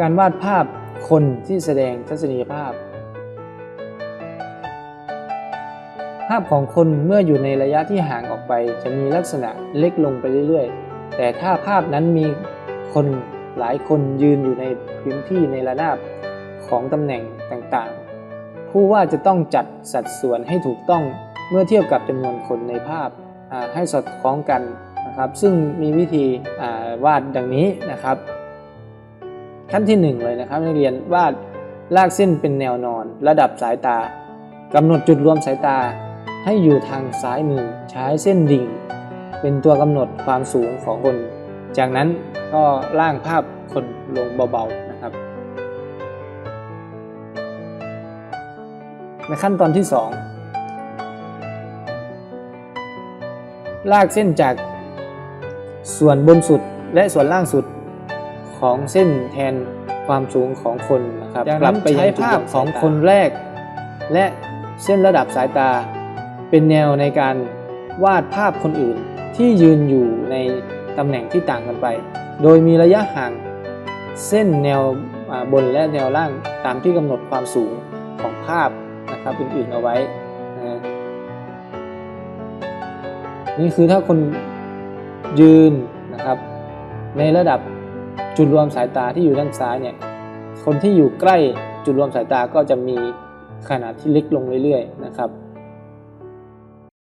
การวาดภาพคนที่แสดงทัศนียภาพ ภาพของคนเมื่ออยู่ในระยะที่ห่างออกไป จะมีลักษณะเล็กลงไปเรื่อยๆ แต่ถ้าภาพนั้นมีคนหลายคนยืนอยู่ในพื้นที่ในระนาบของตำแหน่งต่างๆ ผู้ว่าดจะต้องจัดสัดส่วนให้ถูกต้องเมื่อเทียบกับจำนวนคนในภาพให้สอดคล้องกันนะครับ ซึ่งมีวิธีวาดดังนี้นะครับ ขั้นที่หนึ่งเลยนะครับนักเรียนวาดลากเส้นเป็นแนวนอน ระดับสายตากำหนดจุดรวมสายตา ให้อยู่ทางซ้ายมือใช้เส้นดิ่ง เป็นตัวกำหนดความสูงของคน จากนั้นก็ล่างภาพคนลงเบาๆนะครับ ในขั้นตอนที่ 2 ลากเส้นจากส่วนบนสุดและส่วนล่างสุด ของเส้นแทนความสูงของคนนะครับจากกนั้ลันบไปยังใช้จุดภาพรวมของสายตาคนแรก และเส้นระดับสายตา เป็นแนวในการวาดภาพคนอื่นที่ยืนอยู่ในตำแหน่งที่ต่างกันไป โดยมีระยะห่างเส้นแนวอ่าบนและแนวล่างตามที่กำหนดความสูงของภาพนะครับอื่นๆเอาไว้นะนี่คือถ้าคนยืนนะครับในระดับ จุดรวมสายตาที่อยู่ด้านซ้ายเนี่ยคนที่อยู่ใกล้จุดรวมสายตาก็จะมีขนาดที่เล็กลงเรื่อยๆนะครับ